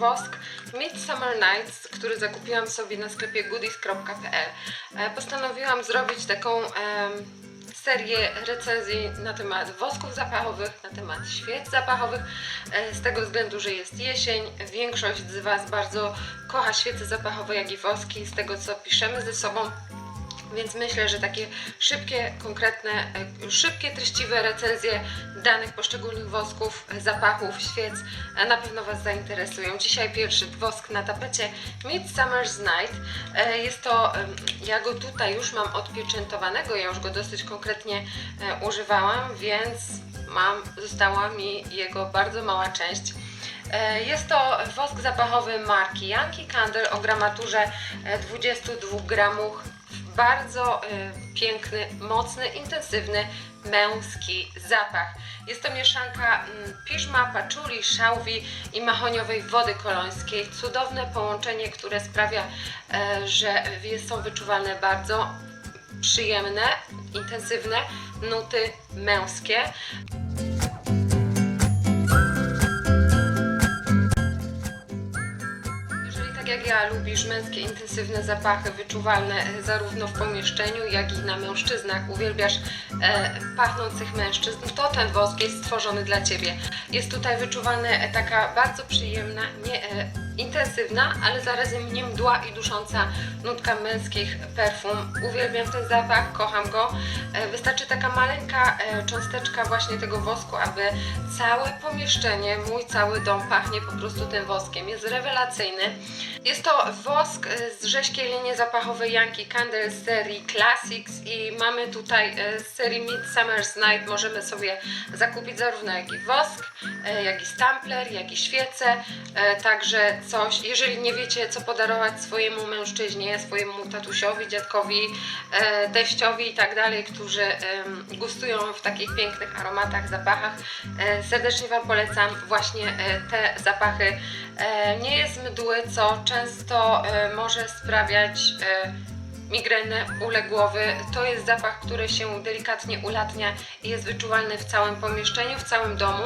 wosk Midsummer Nights, który zakupiłam sobie na sklepie goodies.pl. E, Postanowiłam zrobić taką serię recenzji na temat wosków zapachowych, na temat świec zapachowych, e, z tego względu, że jest jesień. Większość z Was bardzo kocha świece zapachowe, jak i woski, z tego co piszemy ze sobą. Więc myślę, że takie szybkie, konkretne, e, szybkie, treściwe recenzje danych poszczególnych wosków, e, zapachów, świec e, na pewno Was zainteresują. Dzisiaj pierwszy wosk na tapecie Midsummer's Night. Jest to, ja go tutaj już mam odpieczętowanego, ja już go dosyć konkretnie używałam, więc mam, została mi jego bardzo mała część. E, Jest to wosk zapachowy marki Yankee Candle o gramaturze e, 22 gramów. Bardzo e, piękny, mocny, intensywny, męski zapach. Jest to mieszanka mm, piżma, paczuli, szałwi i mahoniowej wody kolońskiej. Cudowne połączenie, które sprawia, e, że są wyczuwalne bardzo przyjemne, intensywne nuty męskie. Ja lubisz męskie, intensywne zapachy wyczuwalne e, zarówno w pomieszczeniu, jak i na mężczyznach, uwielbiasz e, pachnących mężczyzn, to ten wosk jest stworzony dla Ciebie. Jest tutaj wyczuwalna e, taka bardzo przyjemna, nie, e, intensywna, ale zarazem nie mdła i dusząca nutka męskich perfum. Uwielbiam ten zapach, kocham go. E, wystarczy taka maleńka e, cząsteczka właśnie tego wosku, aby całe pomieszczenie, mój cały dom pachnie po prostu tym woskiem. Jest rewelacyjny. Jest to wosk e, z rzeźkiej linii zapachowej Yankee Candle z serii Classics i mamy tutaj z serii Midsummer's Night możemy sobie zakupić zarówno jak i wosk, jak i stampler, jak i świece, także coś, jeżeli nie wiecie co podarować swojemu mężczyźnie, swojemu tatusiowi, dziadkowi, e, teściowi i tak dalej, którzy gustują w takich pięknych aromatach, zapachach, e, serdecznie Wam polecam właśnie e, te zapachy. Nie jest mdły, co często może sprawiać migrenę, bóle głowy. To jest zapach, który się delikatnie ulatnia i jest wyczuwalny w całym pomieszczeniu, w całym domu,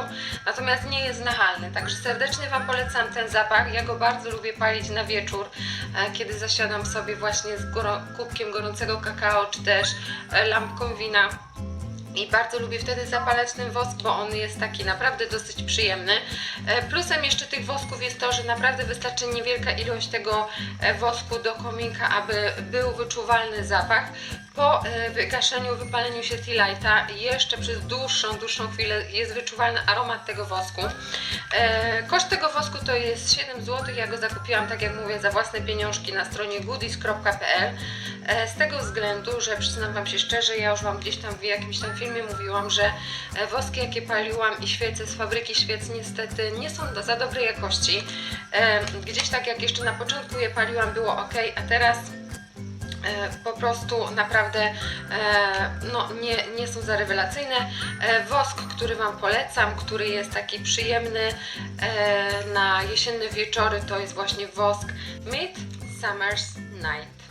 natomiast nie jest nachalny. Także serdecznie Wam polecam ten zapach. Ja go bardzo lubię palić na wieczór, e, kiedy zasiadam sobie właśnie z kubkiem gorącego kakao, czy też e, lampką wina. I bardzo lubię wtedy zapalać ten wosk, bo on jest taki naprawdę dosyć przyjemny. E, Plusem jeszcze tych wosków jest to, że naprawdę wystarczy niewielka ilość tego e, wosku do kominka, aby był wyczuwalny zapach. Po e, wygaszeniu, wypaleniu się tea lighta jeszcze przez dłuższą, dłuższą chwilę jest wyczuwalny aromat tego wosku. E, Koszt tego wosku to jest 7 zł. Ja go zakupiłam, tak jak mówię, za własne pieniążki na stronie goodies.pl. E, Z tego względu, że przyznam Wam się szczerze, ja już Wam gdzieś tam w jakimś tam filmie mówiłam, że woski, jakie paliłam i świece z fabryki świec niestety nie są za dobrej jakości. Gdzieś tak jak jeszcze na początku je paliłam było ok, a teraz po prostu naprawdę e, no, nie, nie są za rewelacyjne. E, Wosk, który Wam polecam, który jest taki przyjemny e, na jesienne wieczory, to jest właśnie wosk Midsummer's Night.